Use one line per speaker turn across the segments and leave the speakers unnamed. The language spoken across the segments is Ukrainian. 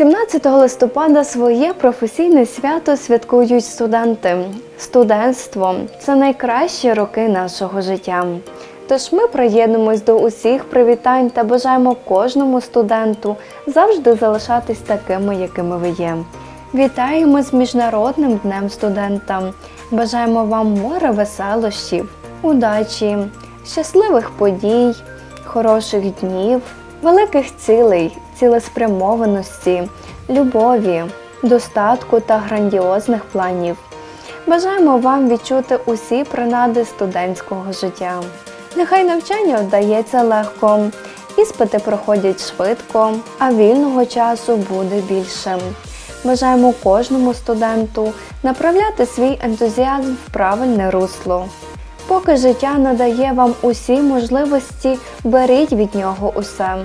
17 листопада своє професійне свято святкують студенти. Студентство це найкращі роки нашого життя. Тож ми приєднуємось до усіх привітань та бажаємо кожному студенту завжди залишатись такими, якими ви є. Вітаємо з Міжнародним днем студента. Бажаємо вам море веселощів, удачі, щасливих подій, хороших днів, великих цілей, цілеспрямованості, любові, достатку та грандіозних планів. Бажаємо вам відчути усі принади студентського життя. Нехай навчання вдається легко, іспити проходять швидко, а вільного часу буде більше. Бажаємо кожному студенту направляти свій ентузіазм в правильне русло. Поки життя надає вам усі можливості, беріть від нього усе.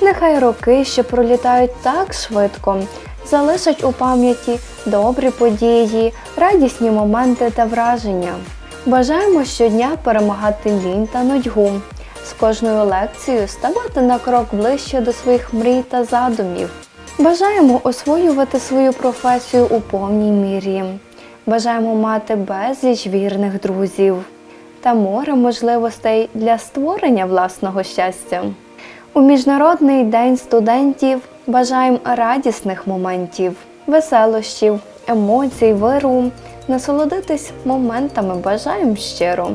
Нехай роки, що пролітають так швидко, залишать у пам'яті добрі події, радісні моменти та враження. Бажаємо щодня перемагати лінь та нудьгу, з кожною лекцією ставати на крок ближче до своїх мрій та задумів. Бажаємо освоювати свою професію у повній мірі. Бажаємо мати безліч вірних друзів та море можливостей для створення власного щастя. У Міжнародний день студентів бажаємо радісних моментів, веселощів, емоцій, виру, насолодитись моментами бажаємо щиро.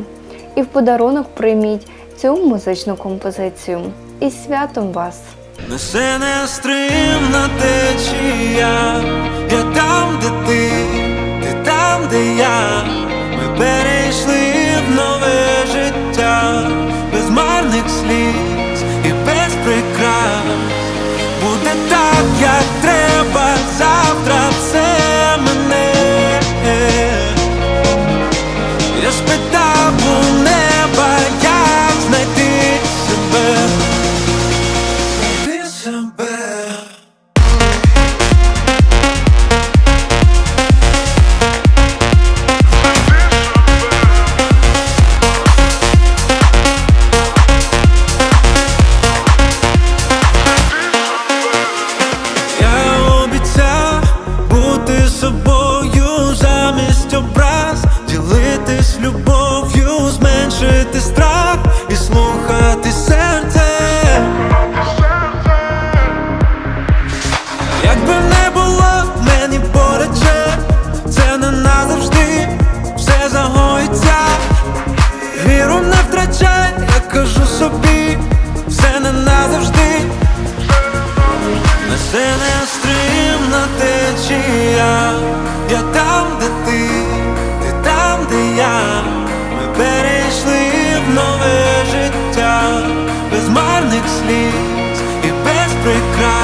І в подарунок прийміть цю музичну композицію. Із святом вас!
Несе нестримна течія, я там, де ти, ти там, де я. Ми перейшли нове життя, без марних сліз і без прикрас. Буде так, як зменшити страх і слухати серце. Якби не було в мені поряд це не назавжди, все загоїться. Віру не втрачай, я кажу собі, все не назавжди. Несе нестримна течія, я там, сліз і без прикрас.